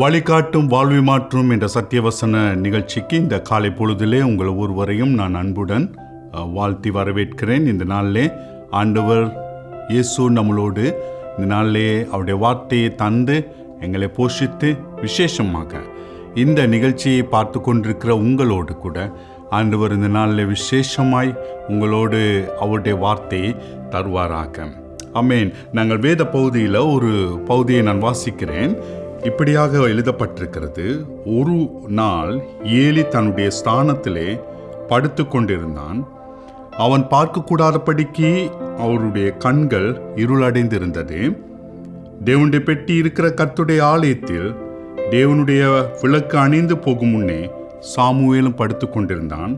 வழிகாட்டும் வாழ்வி மாற்றும் என்ற சத்தியவசன நிகழ்ச்சிக்கு இந்த காலை பொழுதிலே உங்கள் ஒருவரையும் நான் அன்புடன் வாழ்த்தி வரவேற்கிறேன். இந்த நாளிலே ஆண்டவர் இயேசு நம்மளோடு இந்த நாளிலே அவருடைய வார்த்தையை தந்து எங்களை போஷித்து விசேஷமாக இந்த நிகழ்ச்சியை பார்த்து கொண்டிருக்கிற உங்களோடு கூட ஆண்டவர் இந்த நாளில் விசேஷமாய் உங்களோடு அவருடைய வார்த்தையை தருவாராக. அமேன் நாங்கள் வேத பகுதியில் ஒரு பகுதியை நான் வாசிக்கிறேன். இப்படியாக எழுதப்பட்டிருக்கிறது ஒரு நாள் ஏலி தன்னுடைய ஸ்தானத்திலே படுத்து கொண்டிருந்தான். அவன் பார்க்கக்கூடாதபடிக்கு அவருடைய கண்கள் இருளடைந்திருந்தது. தேவனுடைய பெட்டி இருக்கிற கர்த்துடைய ஆலயத்தில் தேவனுடைய விளக்கு அணிந்து போகும் முன்னே சாமுவேலும் படுத்து கொண்டிருந்தான்.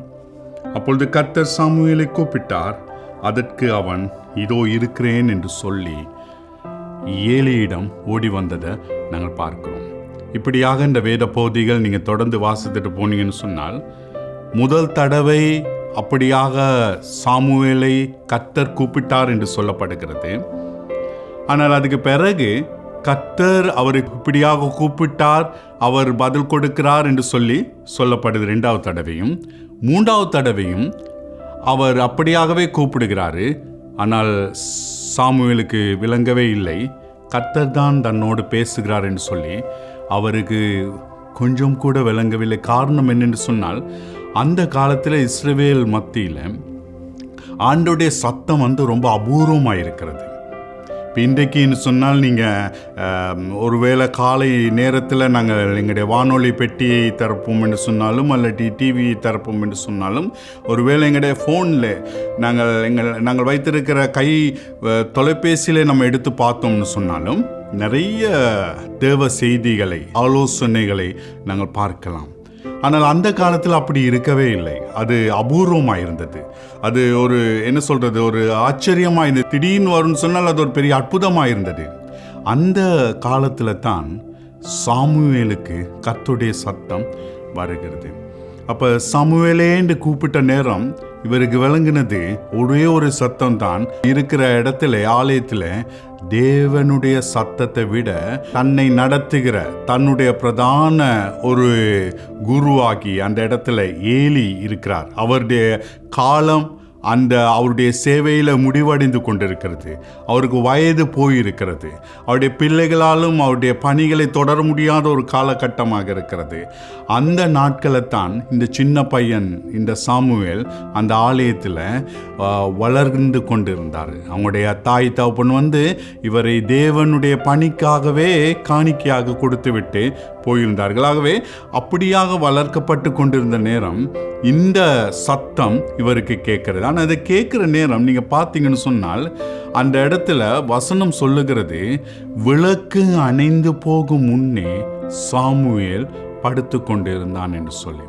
அப்பொழுது கர்த்தர் சாமுவேலை கூப்பிட்டார் அதற்கு அவன் இதோ இருக்கிறேன் என்று சொல்லி ஏலியிடம் ஓடி வந்ததை நாங்கள் பார்க்கிறோம். இப்படியாக இந்த வேத பகுதிகள் நீங்கள் தொடர்ந்து வாசித்துட்டு போனீங்கன்னு சொன்னால் முதல் தடவை அப்படியாக சாமுவேலை கத்தர் கூப்பிட்டார் என்று சொல்லப்படுகிறது. ஆனால் அதுக்கு பிறகு கத்தர் அவரை இப்படியாக கூப்பிட்டார் அவர் பதில் கொடுக்கிறார் என்று சொல்லி சொல்லப்படுது ரெண்டாவது தடவையும். மூன்றாவது தடவையும் அவர் அப்படியாகவே கூப்பிடுகிறாரு ஆனால் சாமுவேலுக்கு விளங்கவே இல்லை. கர்த்தர் தான் தன்னோடு பேசுகிறார் என்று சொல்லி அவருக்கு கொஞ்சம் கூட விளங்கவில்லை. காரணம் என்னென்று சொன்னால் அந்த காலத்தில் இஸ்ரேவேல் மத்தியில் ஆண்டோடைய சத்தம் வந்து ரொம்ப அபூர்வமாக இருக்கிறது இப்போ இன்றைக்கின்னு சொன்னால் நீங்கள் ஒருவேளை காலை நேரத்தில் நாங்கள் எங்களுடைய வானொலி பெட்டியை திறப்போம் என்று சொன்னாலும் அல்லாட்டி டிவி திறப்போம் என்று சொன்னாலும் ஒருவேளை எங்களுடைய ஃபோனில் நாங்கள் எங்கள் நாங்கள் வைத்திருக்கிற கை தொலைபேசியில் நம்ம எடுத்து பார்த்தோம்னு சொன்னாலும் நிறைய தேவ செய்திகளை ஆலோசனைகளை நாங்கள் பார்க்கலாம். ஆனால் அந்த காலத்தில் அப்படி இருக்கவே இல்லை. அது அபூர்வமாக இருந்தது அது ஒரு என்ன சொல்கிறது ஒரு ஆச்சரியமாக இருந்தது திடீர்னு வரும்னு சொன்னால் அது ஒரு பெரிய அற்புதமாக இருந்தது அந்த காலத்தில் தான் சாமுவேலுக்கு கத்துடைய சத்தம் வருகிறது. அப்போ சமுவேலேன்னு கூப்பிட்ட நேரம் இவருக்கு விளங்குனது ஒரே ஒரு சத்தம் தான். இருக்கிற இடத்துல ஆலயத்தில் தேவனுடைய சத்தத்தை விட தன்னை நடத்துகிற தன்னுடைய பிரதான ஒரு குருவாகி அந்த இடத்துல ஏலி இருக்கிறார். அவருடைய காலம் அந்த அவருடைய சேவையில் முடிவடைந்து கொண்டிருக்கிறது. அவருக்கு வயது போயிருக்கிறது. அவருடைய பிள்ளைகளாலும் அவருடைய பணிகளை தொடர முடியாத ஒரு காலகட்டமாக இருக்கிறது. அந்த நாட்களை தான் இந்த சின்ன பையன் இந்த சாமுவேல் அந்த ஆலயத்தில் வளர்ந்து கொண்டிருந்தார். அவங்களுடைய தாய் தகப்பன் வந்து இவரை தேவனுடைய பணிக்காகவே காணிக்கையாக கொடுத்துவிட்டு போயிருந்தார்கள். ஆகவே அப்படியாக வளர்க்கப்பட்டு கொண்டிருந்த நேரம் இந்த சத்தம் இவருக்கு கேட்கிறது. நான் அதை கேட்குற நேரம் நீங்கள் பார்த்தீங்கன்னு சொன்னால் அந்த இடத்துல வசனம் சொல்லுகிறது விளக்கு அணைந்து போகும் முன்னே சாமுவேல் படுத்து கொண்டிருந்தான் என்று சொல்லி.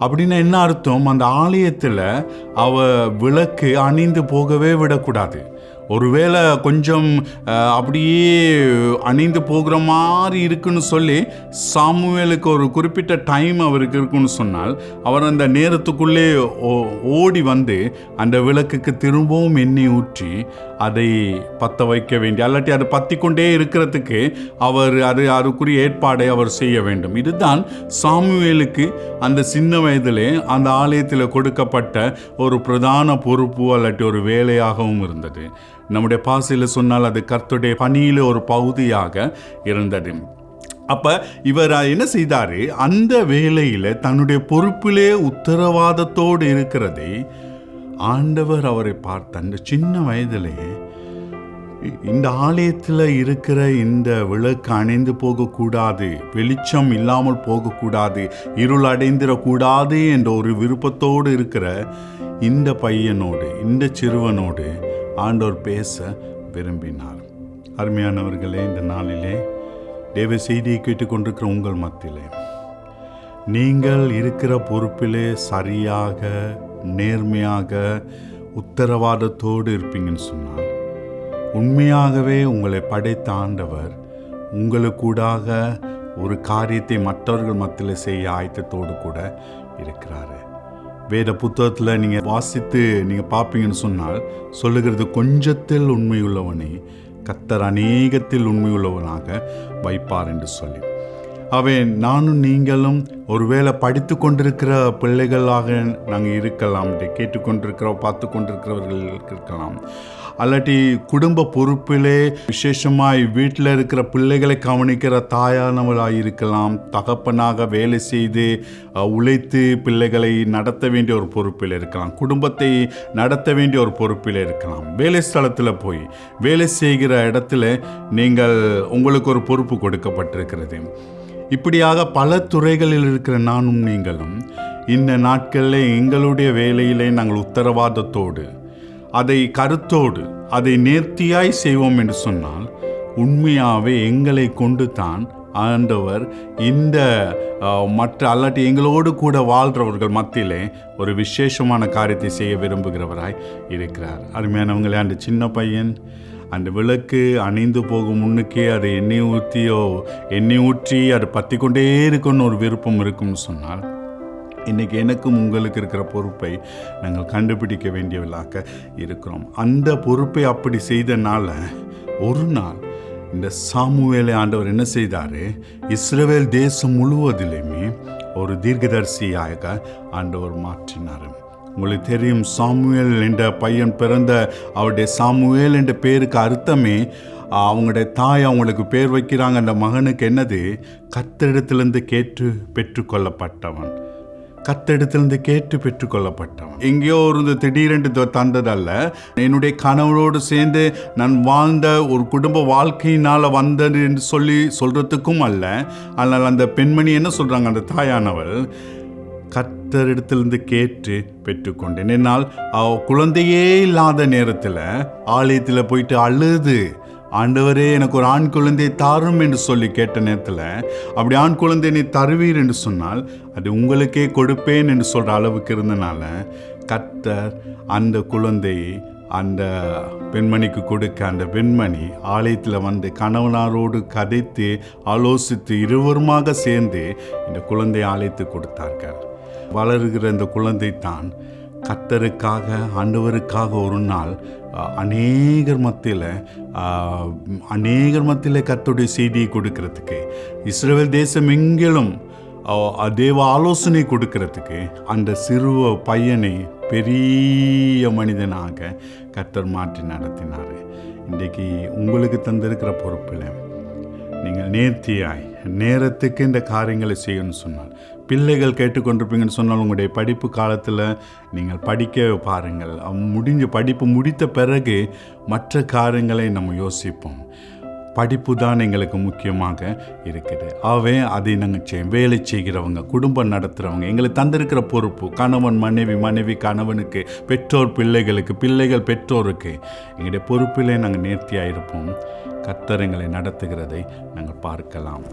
அப்படின்னா என்ன அர்த்தம்? அந்த ஆலயத்தில் அவ விளக்கு அணிந்து போகவே விடக்கூடாது. ஒருவேளை கொஞ்சம் அப்படியே அணிந்து போகிற மாதிரி இருக்குன்னு சொல்லி சாமுவேலுக்கு ஒரு குறிப்பிட்ட டைம் அவருக்கு இருக்குன்னு சொன்னால் அவர் அந்த நேரத்துக்குள்ளே ஓ- ஓடி வந்து அந்த விளக்குக்கு திரும்பவும் எண்ணெய் ஊற்றி அதை பற்ற வைக்க வேண்டிய அல்லாட்டி அது பற்றி கொண்டே இருக்கிறதுக்கு அவர் அது அதுக்குரிய ஏற்பாடை அவர் செய்ய வேண்டும். இதுதான் சாமுவேலுக்கு அந்த சின்ன வயதிலே அந்த ஆலயத்தில் கொடுக்கப்பட்ட ஒரு பிரதான பொறுப்பு அல்லாட்டி ஒரு வேலையாகவும் இருந்தது. நம்முடைய பாசையில் சொன்னால் அது கர்த்துடைய பணியில் ஒரு பகுதியாக இருந்தது. அப்போ இவர் என்ன செய்தார்? அந்த வேலையில் தன்னுடைய பொறுப்பிலே உத்தரவாதத்தோடு இருக்கிறதை ஆண்டவர் அவரை பார்த்த அந்த சின்ன வயதிலேயே இந்த ஆலயத்தில் இருக்கிற இந்த விளக்கு அணைந்து போகக்கூடாது வெளிச்சம் இல்லாமல் போகக்கூடாது இருள் அடைந்திடக்கூடாது என்ற ஒரு விருப்பத்தோடு இருக்கிற இந்த பையனோடு இந்த சிறுவனோடு ஆண்டோர் பேச விரும்பினார். அருமையானவர்களே இந்த நாளிலே தேவ செய்தியை கேட்டுக்கொண்டிருக்கிற உங்கள் மத்தியிலே நீங்கள் இருக்கிற பொறுப்பிலே சரியாக நேர்மையாக உத்தரவாதத்தோடு இருப்பீங்கன்னு சொன்னால் உண்மையாகவே உங்களை படைத்த ஆண்டவர் உங்களுக்கூடாக ஒரு காரியத்தை மற்றவர்கள் மத்தியில் செய்ய ஆயத்தத்தோடு கூட இருக்கிறாரு. வேத புத்தகத்தில் நீங்கள் வாசித்து நீங்கள் பார்ப்பீங்கன்னு சொன்னால் சொல்லுகிறது கொஞ்சத்தில் உண்மையுள்ளவனே கத்தர் அநேகத்தில் உண்மையுள்ளவனாக வைப்பார் என்று சொல்லி. அவை நானும் நீங்களும் ஒருவேளை படித்து கொண்டிருக்கிற பிள்ளைகளாக நாங்கள் இருக்கலாம் கேட்டுக்கொண்டிருக்கிறோம் பார்த்து கொண்டிருக்கிறவர்கள் இருக்கலாம். அல்லாட்டி குடும்ப பொறுப்பிலே விசேஷமாய் வீட்டில் இருக்கிற பிள்ளைகளை கவனிக்கிற தாயானவராக இருக்கலாம் தகப்பனாக வேலை செய்து உழைத்து பிள்ளைகளை நடத்த வேண்டிய ஒரு பொறுப்பில் இருக்கலாம். குடும்பத்தை நடத்த வேண்டிய ஒரு பொறுப்பில் இருக்கலாம். வேலை ஸ்தலத்தில் போய் வேலை செய்கிற இடத்துல நீங்கள் உங்களுக்கு ஒரு பொறுப்பு கொடுக்கப்பட்டிருக்கிறது. இப்படியாக பல துறைகளில் இருக்கிற நானும் நீங்களும் இந்த நாட்களில் எங்களுடைய வேலையிலே நாங்கள் உத்தரவாதத்தோடு அதை கருத்தோடு அதை நேர்த்தியாய் செய்வோம் என்று சொன்னால் உண்மையாகவே எங்களை கொண்டு தான் ஆண்டவர் இந்த மற்ற அல்லாட்டி எங்களோடு கூட வாழ்கிறவர்கள் மத்தியிலே ஒரு விசேஷமான காரியத்தை செய்ய விரும்புகிறவராய் இருக்கிறார். அருமையானவங்களே அந்த சின்ன பையன் அந்த விளக்கு அணைந்து போகும் முன்னுக்கே அதை எண்ணெய் ஊற்றியோ எண்ணெய் ஊற்றி அது பற்றி கொண்டே இருக்குன்னு ஒரு விருப்பம் இருக்கும்னு சொன்னால் இன்றைக்கி எனக்கும் உங்களுக்கு இருக்கிற பொறுப்பை நாங்கள் கண்டுபிடிக்க வேண்டியவர்களாக இருக்கிறோம். அந்த பொறுப்பை அப்படி செய்தனால ஒரு நாள் இந்த சாமுவேலை ஆண்டவர் என்ன செய்தார்? இஸ்ரேவேல் தேசம் முழுவதிலுமே ஒரு தீர்க்கதரிசியாக ஆண்டவர் மாற்றினார். உங்களுக்கு தெரியும் சாமுவேல் என்ற பையன் பிறந்த அவருடைய சாமுவேல் என்ற பேருக்கு அர்த்தமே அவங்களுடைய தாய் அவங்களுக்கு பேர் வைக்கிறாங்க. அந்த மகனுக்கு என்னது? கத்திடத்திலிருந்து கேட்டு பெற்றுக்கொள்ளப்பட்டவன். கத்தெடுத்திலிருந்து கேட்டு பெற்றுக்கொள்ளப்பட்டவன். எங்கேயோ இருந்து திடீரென்று தந்ததல்ல. என்னுடைய கணவரோடு சேர்ந்து நான் வாழ்ந்த ஒரு குடும்ப வாழ்க்கையினால் வந்தது என்று சொல்லி சொல்கிறதுக்கும் அல்ல. ஆனால் அந்த பெண்மணி என்ன சொல்கிறாங்க அந்த தாயானவள் கத்தரிடத்திலிருந்து கேட்டு பெற்றுக்கொண்டேன். என்னால் அவ குழந்தையே இல்லாத நேரத்தில் ஆலயத்தில் போயிட்டு அழுது. ஆண்டவரே எனக்கு ஒரு ஆண் குழந்தை தாரும் என்று சொல்லி கேட்ட நேரத்தில் அப்படி ஆண் குழந்தை நீ தருவீர் என்று சொன்னால் அது உங்களுக்கே கொடுப்பேன் என்று சொல்கிற அளவுக்கு இருந்தனால கத்தர் அந்த குழந்தையை அந்த பெண்மணிக்கு கொடுக்க அந்த பெண்மணி ஆலயத்தில் வந்து கணவனாரோடு கதைத்து ஆலோசித்து இருவருமாக சேர்ந்து இந்த குழந்தை ஆலயத்துக்கு கொடுத்தார்கள். வளர்கிற இந்த குழந்தை தான் கத்தருக்காக ஆண்டவருக்காக ஒரு நாள் அநேகர் மத்தியில் அநேகர் மத்தியில் கத்தருடைய செய்தியை கொடுக்கறதுக்கு இஸ்ரேல் தேசம் எங்கிலும் தேவ ஆலோசனை கொடுக்கறதுக்கு அந்த சிறுவ பையனை பெரிய மனிதனாக கத்தர் மாற்றி நடத்தினார். இன்றைக்கி உங்களுக்கு தந்திருக்கிற பொறுப்பில் நீங்கள் நேர்த்தியாய் நேரத்துக்கு இந்த காரியங்களை செய்யணும்னு சொன்னால் பிள்ளைகள் கேட்டுக்கொண்டிருப்பீங்கன்னு சொன்னால் உங்களுடைய படிப்பு காலத்தில் நீங்கள் படிக்க பாருங்கள். முடிஞ்ச படிப்பு முடித்த பிறகு மற்ற காரியங்களை நம்ம யோசிப்போம். படிப்பு தான் எங்களுக்கு முக்கியமாக இருக்குது. ஆகவே அதை நாங்கள் செய்யும் வேலை செய்கிறவங்க குடும்பம் நடத்துகிறவங்க எங்களுக்கு தந்திருக்கிற பொறுப்பு கணவன் மனைவி மனைவி கணவனுக்கு பெற்றோர் பிள்ளைகளுக்கு பிள்ளைகள் பெற்றோருக்கு எங்களுடைய பொறுப்பிலே நாங்கள் நேர்த்தியாக இருப்போம். கர்த்தர் எங்களை நடத்துகிறதை நாங்கள் பார்க்கலாம்.